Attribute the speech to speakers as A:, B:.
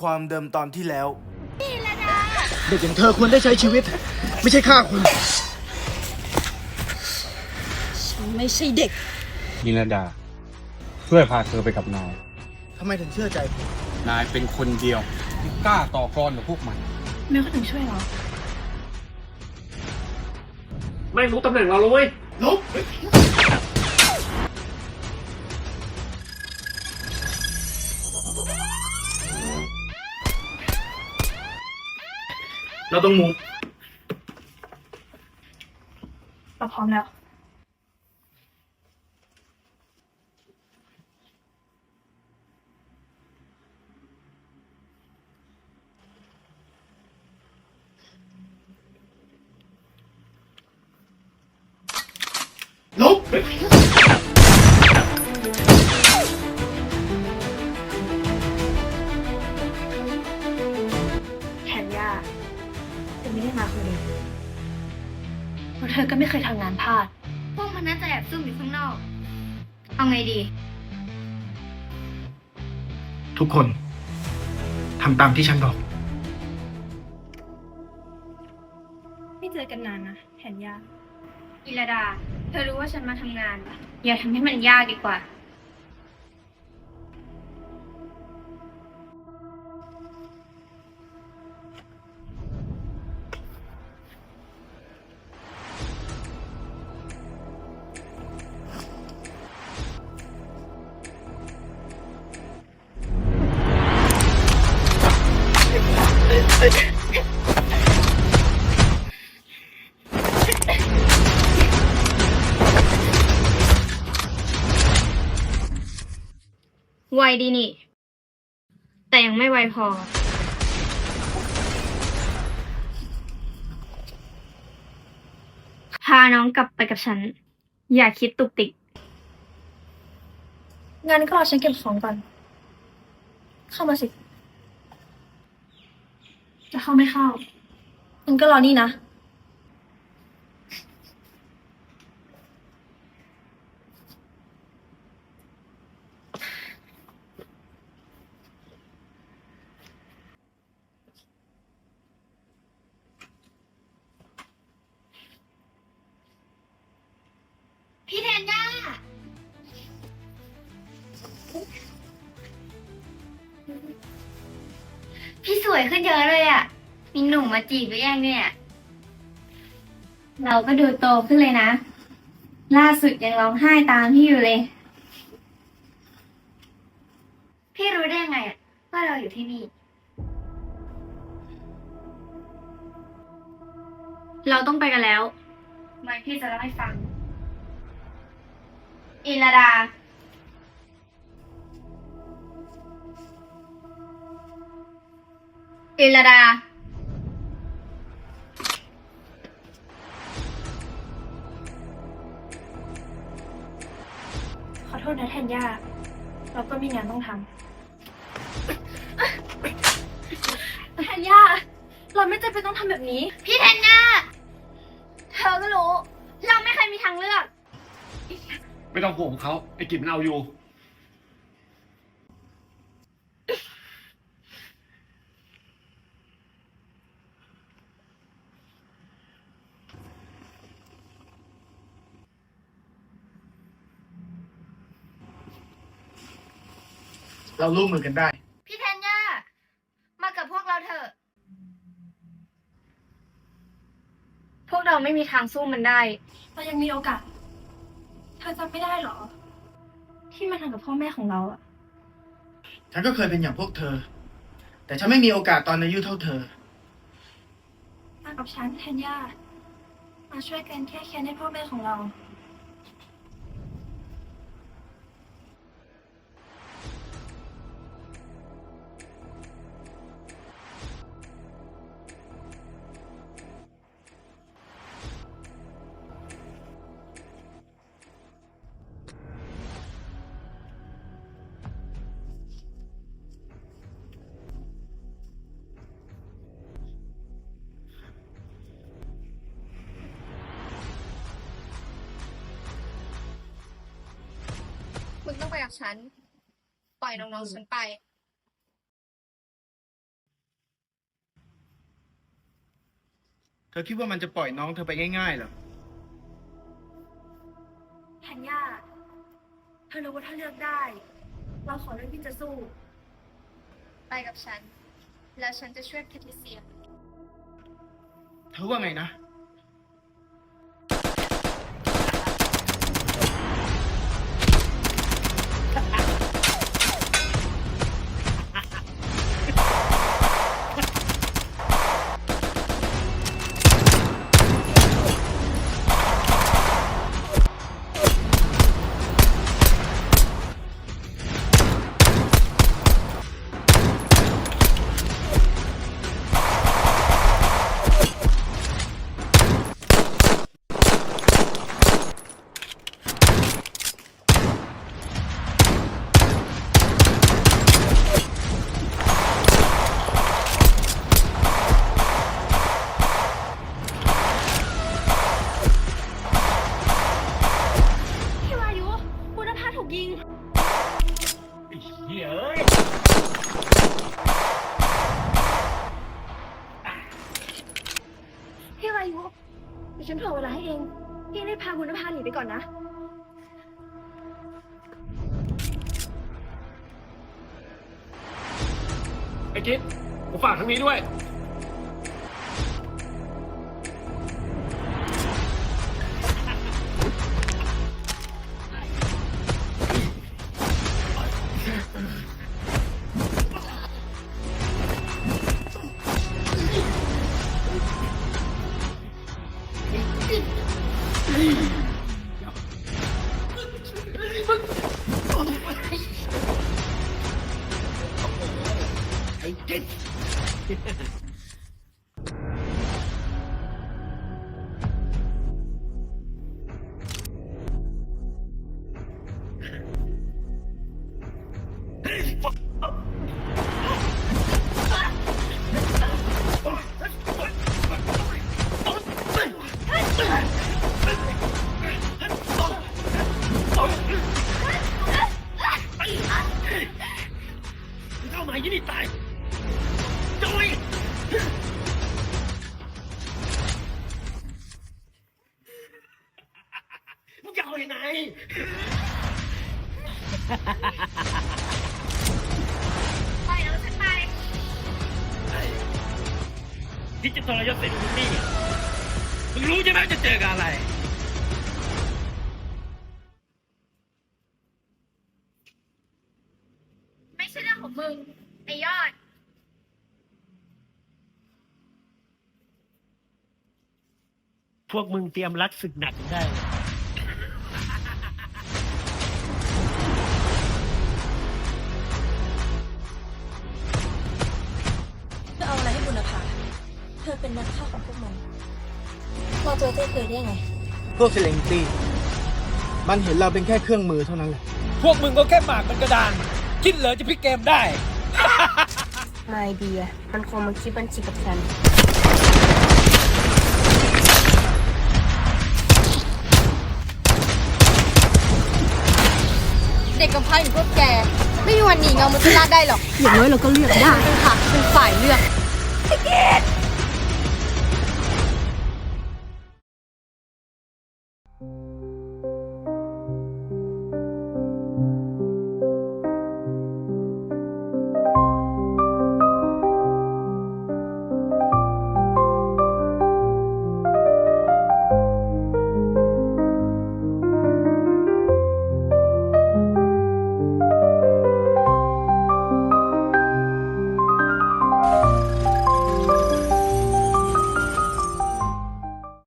A: ความเดิมตอนที่แล้ว
B: เด็กอย่างเธอควรได้ใช้ชีวิต ไม่ใช่ฆ่าคน
C: ฉันไม่ใช่เด็ก
D: นิรดา ช่วยพาเธอไปกับนาย
B: ทำไมถึงเชื่อใจผม
D: นายเป็นคนเดียวที่กล้าต่อกรกับพวกมัน
C: แม่ก็ถึงช่วยเรา
E: ไม่รู้ตำแหน่งเราเลยเว้ย
B: ลบ เราต้องมุง
C: เราพร้อมแล้ว
B: ลบ
C: ไม่เคยทำงานพลาด
F: พวกมันน่าจะแอบซุ่มอยู่ข้างนอก เอาไงดี
B: ทุกคนทำตามที่ฉันบอก
C: ไม่เจอกันนานนะแทนย่า
F: อิรดา เธอรู้ว่าฉันมาทำงาน อย่าทำให้มันยากดีกว่า ไวดีนี่ แต่ยังไม่ไวพอ พาน้องกลับไปกับฉัน อย่าคิดตุกติก
C: งั้นก็รอฉันเก็บของก่อน เข้ามาสิ จะเข้าไม่เข้างั้นก็รอนี่นะ
F: วยขึ้นเยอะเลยอะ่ะ มีหนุ่มมาจีบหรือยังเนี่ย เราก็ดูโตขึ้นเลยนะ ล่าสุดยังร้องไห้ตามพี่อยู่เลย พี่รู้ได้ยังไงอะว่าเราอยู่ที่นี่ เราต้องไปกันแล้ว ไม่พี่จะเล่าให้ฟัง อิลดา อิลดา
C: ขอโทษนะแทนย่าเราก็มีงานต้องทำแทนย่าเราไม่จำเป็นต้องทำแบบนี้
F: พี่แทนย่าเธอก็รู้ เราไม่เคยมีทางเลือก
E: ไม่ต้องห่วงเขาไอ้กิจมันเอาอยู่
B: เราร่วมมือกันได้
F: พี่แทนย่ามากับพวกเราเถอะ พวกเราไม่มีทางสู้มันได้
C: เรายังมีโอกาส เธอจำไม่ได้เหรอ ที่มาทำกับพ่อแม่ของเราอะ
B: ฉันก็เคยเป็นอย่างพวกเธอ แต่ฉันไม่มีโอกาสตอนอายุเท่าเธอ
C: มากับฉันแทนย่ามาช่วยกันแค่แค้นให้พ่อแม่ของเรา
F: จากฉัน ปล่อยน้องๆฉันไป
B: เธอคิดว่ามันจะปล่อยน้องเธอไปง่ายๆเหรอ
C: แคนย่าเธอรู้ว่าถ้าเลือกได้ เราขอเลือกที่จะสู้
F: ไปกับฉัน แล้วฉันจะช่วยแคทริเซีย
B: เธอว่าไงนะ
E: ไอ้
C: กิ๊
E: ดกูฝากทางนี้ด้วย เมึงจะเอายังไง
F: ไปแล้วฉันไป
E: ที่จะทรยศเสร็จมึงนี่มึงรู้ใช่ไหมว่าจะเจอกับอะไร
F: ไม่ใช่เรื่องของมึง ไอยอด
E: พวกมึงเตรียมรักศึกหนักได้
A: จะ เราเจอเจ๊เคยได้ไง
B: พวกเซเลงตี้มันเห็นเราเป็นแค่เครื่องมือเท่านั้นแหละ
G: พวกมึงก็แค่หมากเป็นกระดาน คิดเหรอจะพลิกเกมได้
A: นายเดียมันคงมาคิดบัญชีกับฉัน
F: เด็กกำพร้าอย่างพวกแก ไม่มีวันหนีเงามุจลาได้หรอก
A: อย่างน้อยเราก็เลือกได้
F: เป็นค่ะเป็นฝ่ายเลือก
A: ไอ้เกด